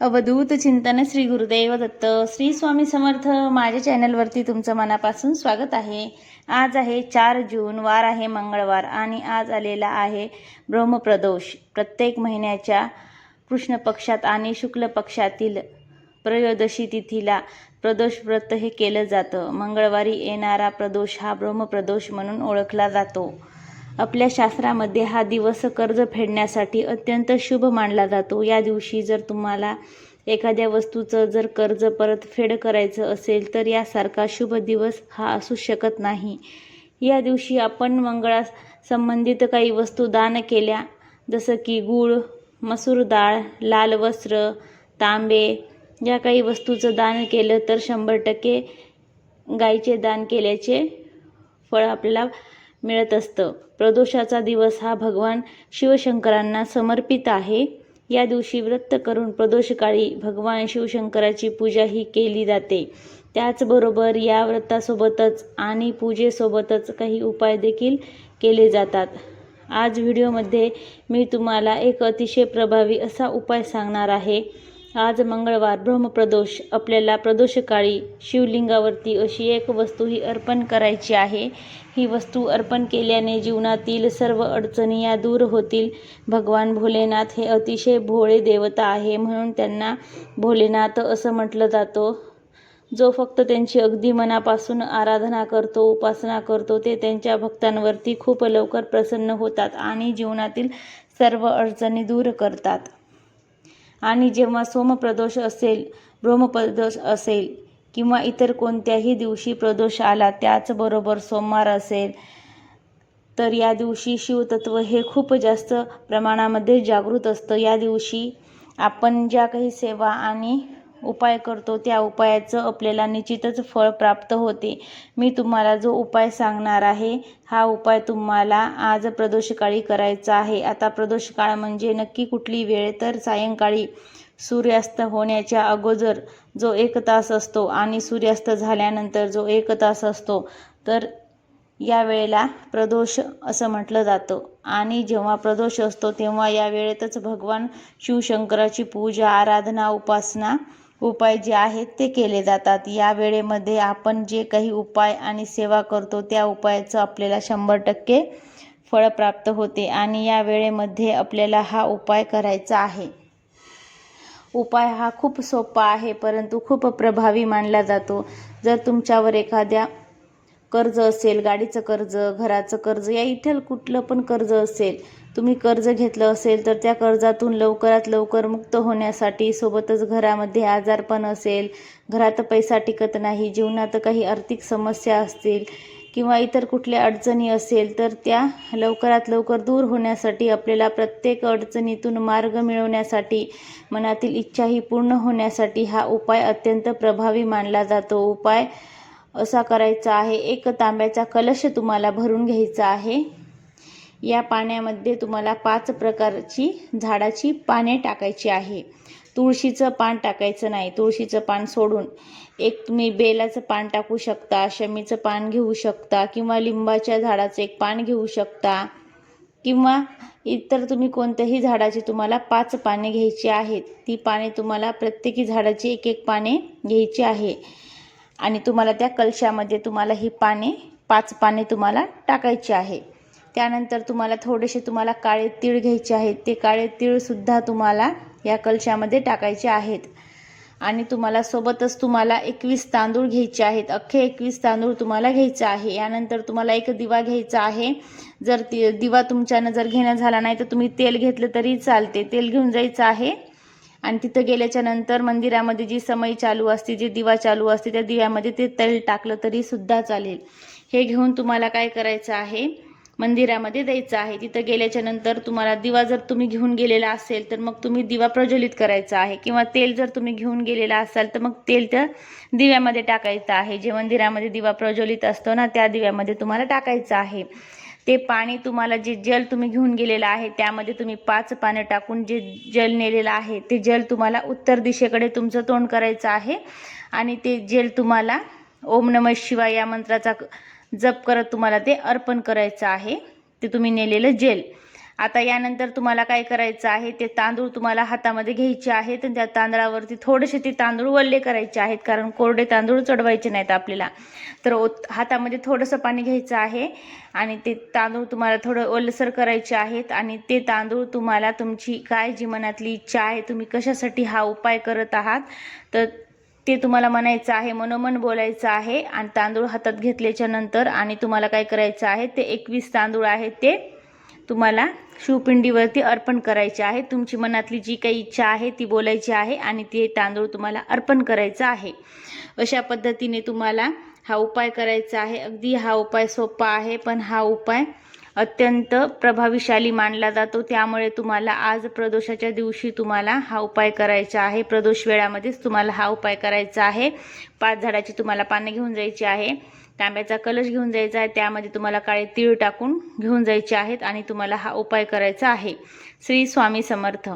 अवधूत चिंतन श्री गुरुदेव दत्त. श्री स्वामी समर्थ माझ्या चॅनलवरती तुमचं मनापासून स्वागत आहे. आज आहे चार जून वार आहे मंगळवार आणि आज आलेला आहे ब्रह्मप्रदोष. प्रत्येक महिन्याच्या कृष्ण पक्षात आणि शुक्ल पक्षातील त्रयोदशी तिथीला प्रदोष व्रत हे केलं जातं. मंगळवारी येणारा प्रदोष हा ब्रह्मप्रदोष म्हणून ओळखला जातो. आपल्या शास्त्रामध्ये हा दिवस कर्ज फेडण्यासाठी अत्यंत शुभ मानला जातो. या दिवशी जर तुम्हाला एखाद्या वस्तूचं जर कर्ज परतफेड करायचं असेल तर यासारखा शुभ दिवस हा असू शकत नाही. या दिवशी आपण मंगळा संबंधित काही वस्तू दान केल्या जसं की गूळ मसूर डाळ लाल वस्त्र तांबे या काही वस्तूचं दान केलं तर शंभर टक्के गाईचे दान केल्याचे फळ आपल्याला मिळत असतं. प्रदोषाचा दिवस हा भगवान शिवशंकरांना समर्पित आहे. या दिवशी व्रत करून प्रदोषकाळी भगवान शिवशंकराची पूजा ही केली जाते. त्याचबरोबर या व्रतासोबतच आणि पूजेसोबतच काही उपाय देखील केले जातात. आज व्हिडिओमध्ये मी तुम्हाला एक अतिशय प्रभावी असा उपाय सांगणार आहे. आज मंगळवार ब्रह्मप्रदोष. आपल्याला प्रदोषकाळी शिवलिंगावरती अशी एक वस्तू ही अर्पण करायची आहे. ही वस्तू अर्पण केल्याने जीवनातील सर्व अडचणी या दूर होतील. भगवान भोलेनाथ हे अतिशय भोळे देवता आहे म्हणून त्यांना भोलेनाथ असं म्हटलं जातं. जो फक्त त्यांची अगदी मनापासून आराधना करतो उपासना करतो ते त्यांच्या भक्तांवरती खूप लवकर प्रसन्न होतात आणि जीवनातील सर्व अडचणी दूर करतात. आणि जेव्हा सोमप्रदोष असेल ब्रह्मप्रदोष असेल किंवा इतर कोणत्याही दिवशी प्रदोष आला त्याचबरोबर सोमवार असेल तर या दिवशी शिवतत्व हे खूप जास्त प्रमाणामध्ये जागृत असतं. या दिवशी आपण ज्या काही सेवा आणि उपाय करतो त्या उपायाचं आपल्याला निश्चितच फळ प्राप्त होते. मी तुम्हाला जो उपाय सांगणार आहे हा उपाय तुम्हाला आज प्रदोषकाळी करायचा आहे. आता प्रदोषकाळ म्हणजे नक्की कुठली वेळ? तर सायंकाळी सूर्यास्त होण्याच्या अगोदर जो एक तास असतो आणि सूर्यास्त झाल्यानंतर जो एक तास असतो तर या वेळेला प्रदोष असं म्हटलं जातं. आणि जेव्हा प्रदोष असतो तेव्हा या वेळेतच भगवान शिवशंकराची पूजा आराधना उपासना उपाय जे आहेत ते केले जातात. या वेळेमध्ये आपण जे काही उपाय आणि सेवा करतो त्या उपायाचं आपल्याला शंभर टक्के फळ प्राप्त होते आणि या वेळेमध्ये आपल्याला हा उपाय करायचा आहे. उपाय हा खूप सोपा आहे परंतु खूप प्रभावी मानला जातो. जर तुमच्यावर एखाद्या कर्ज असेल गाडीचं कर्ज घराचं कर्ज या इथल कुठलं पण कर्ज असेल तुम्ही कर्ज घेतलं असेल तर त्या कर्जातून लवकरात लवकर मुक्त होण्यासाठी सोबतच घरामध्ये आजारपण असेल घरात पैसा टिकत नाही जीवनात काही आर्थिक समस्या असतील किंवा इतर कुठल्या अडचणी असेल तर त्या लवकरात लवकर दूर होण्यासाठी आपल्याला प्रत्येक अडचणीतून मार्ग मिळवण्यासाठी मनातील इच्छाही पूर्ण होण्यासाठी हा उपाय अत्यंत प्रभावी मानला जातो. उपाय असा करायचा आहे एक तांब्याचा कलश तुम्हाला भरून घ्यायचा आहे. या पाण्यामध्ये तुम्हाला पाच प्रकारची झाडाची पाने टाकायची आहे. तुळशीचं पान टाकायचं नाही. तुळशीचं पान सोडून एक तुम्ही बेलाचं पान टाकू शकता शमीचं पान घेऊ शकता किंवा लिंबाच्या झाडाचं एक पान घेऊ शकता किंवा इतर तुम्ही कोणत्याही झाडाची तुम्हाला पाच पाने घ्यायची आहेत. ती पाने तुम्हाला प्रत्येकी झाडाची एक एक पाने घ्यायची आहे. आणि तुम्हाला त्या कलशामध्ये तुम्हाला ही पाने पाच पाने तुम्हाला टाकायची आहे. त्यानंतर तुम्हाला थोडेसे तुम्हाला काळे तीळ घ्यायचे आहेत. ते काळे तीळसुद्धा तुम्हाला या कलशामध्ये टाकायचे आहेत. आणि तुम्हाला सोबतच तुम्हाला एकवीस तांदूळ घ्यायचे आहेत. अख्खे एकवीस तांदूळ तुम्हाला घ्यायचं आहे. यानंतर तुम्हाला एक दिवा घ्यायचा आहे. जर ती दिवा तुमच्यानं जर घेणं झाला नाही तर तुम्ही तेल घेतलं तरी चालते. तेल घेऊन जायचं आहे. आणि तिथं गेल्याच्यानंतर मंदिरामध्ये जी समई चालू असते जी दिवा चालू असते त्या दिव्यामध्ये ते तेल टाकलं तरी सुद्धा चालेल. हे घेऊन तुम्हाला काय करायचं आहे? मंदिरामध्ये द्यायचं आहे. तिथं गेल्याच्यानंतर तुम्हाला दिवा जर तुम्ही घेऊन गेलेला असेल तर मग तुम्ही दिवा प्रज्वलित करायचा आहे. किंवा तेल जर तुम्ही घेऊन गेलेला असाल तर मग तेल त्या दिव्यामध्ये टाकायचं आहे. जे मंदिरामध्ये दिवा प्रज्वलित असतो ना त्या दिव्यामध्ये तुम्हाला टाकायचं आहे. ते पाणी तुम्हाला जे जल तुम्ही घेऊन गेलेलं आहे त्यामध्ये तुम्ही पाच पानं टाकून जे जल नेलेलं आहे ते जल तुम्हाला उत्तर दिशेकडे तुमचं तोंड करायचं आहे. आणि ते जल तुम्हाला ओम नम शिवाय या मंत्राचा जप करत तुम्हाला ते अर्पण करायचं आहे. ते तुम्ही नेलेलं जेल. आता यानंतर तुम्हाला काय करायचं आहे? ते तांदूळ तुम्हाला हातामध्ये घ्यायचे आहेत आणि त्या तांदळावरती थोडेसे ते तांदूळ वल्ले करायचे आहेत कारण कोरडे तांदूळ चढवायचे नाहीत आपल्याला. तर ओत हातामध्ये थोडंसं पाणी घ्यायचं आहे आणि ते तांदूळ तुम्हाला थोडं ओलसर करायचे आहेत आणि ते तांदूळ तुम्हाला तुमची काय जी मनातली इच्छा आहे तुम्ही कशासाठी हा उपाय करत आहात तर ते तुम्हाला म्हणायचं आहे मनोमन बोलायचं आहे आणि तांदूळ हातात घेतल्याच्या नंतर आणि तुम्हाला काय करायचं आहे ते एकवीस तांदूळ आहेत ते तुम्हाला शिवपिंडीवरती अर्पण करायचे आहे. तुमची मनातली जी काही इच्छा आहे ती बोलायची आहे आणि ते तांदूळ तुम्हाला अर्पण करायचं आहे. अशा पद्धतीने तुम्हाला हा उपाय करायचा आहे. अगदी हा उपाय सोपा आहे पण हा उपाय अत्यंत प्रभावीशाली मानला जातो. त्यामुळे तुम्हाला आज प्रदोषाच्या दिवशी तुम्हाला हा उपाय करायचा आहे. प्रदोष वेळामध्येच तुम्हाला हा उपाय करायचा आहे. पाच झाडाची तुम्हाला पाने घेऊन जायची आहे. तांब्याचा कलश घेऊन जायचा आहे. त्यामध्ये तुम्हाला काळे तीळ टाकून घेऊन जायचे आहेत आणि तुम्हाला हा उपाय करायचा आहे. श्री स्वामी समर्थ.